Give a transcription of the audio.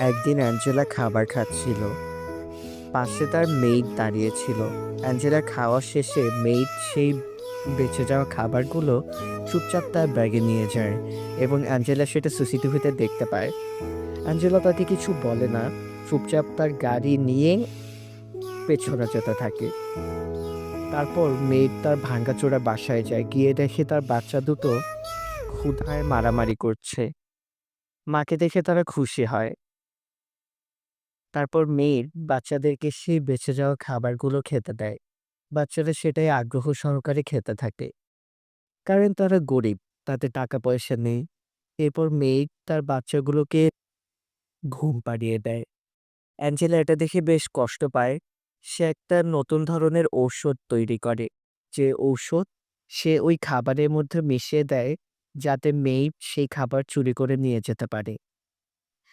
একদিন অ্যাঞ্জেলা খাবার খাচ্ছিল। পাশে তার মেইড দাঁড়িয়েছিল অ্যাঞ্জেলা খাওয়া শেষে মেইড সেই বেঁচে যাওয়া খাবারগুলো চুপচাপ তার ব্যাগে নিয়ে যায় এবং অ্যাঞ্জেলা সেটা সিসিটিভিতে দেখতে পায়। অ্যাঞ্জেলা তাকে কিছু বলে না, চুপচাপ তার গাড়ি নিয়ে পেছনে যেতে থাকে। তারপর মেয়ের তার ভাঙ্গাচোরা বাসায় যায়, গিয়ে দেখে তার বাচ্চা দুটো ক্ষুধায় মারামারি করছে। মাকে দেখে তারা খুশি হয়। তারপর মেয়ের বাচ্চাদেরকে সেই বেঁচে যাওয়া খাবারগুলো খেতে দেয়। বাচ্চারা সেটাই আগ্রহ সহকারে খেতে থাকে। কারণ তারা গরিব তাদের টাকা পয়সা নেই। এরপর মেয়ে তার বাচ্চাগুলোকে ঘুম পাড়িয়ে দেয়। অ্যাঞ্জেলা এটা দেখে বেশ কষ্ট পায়। সে একটা নতুন ধরনের ঔষধ তৈরি করে, যে ঔষধ সে ওই খাবারের মধ্যে মিশিয়ে দেয়, যাতে মেয়ে সেই খাবার চুরি করে নিয়ে যেতে পারে।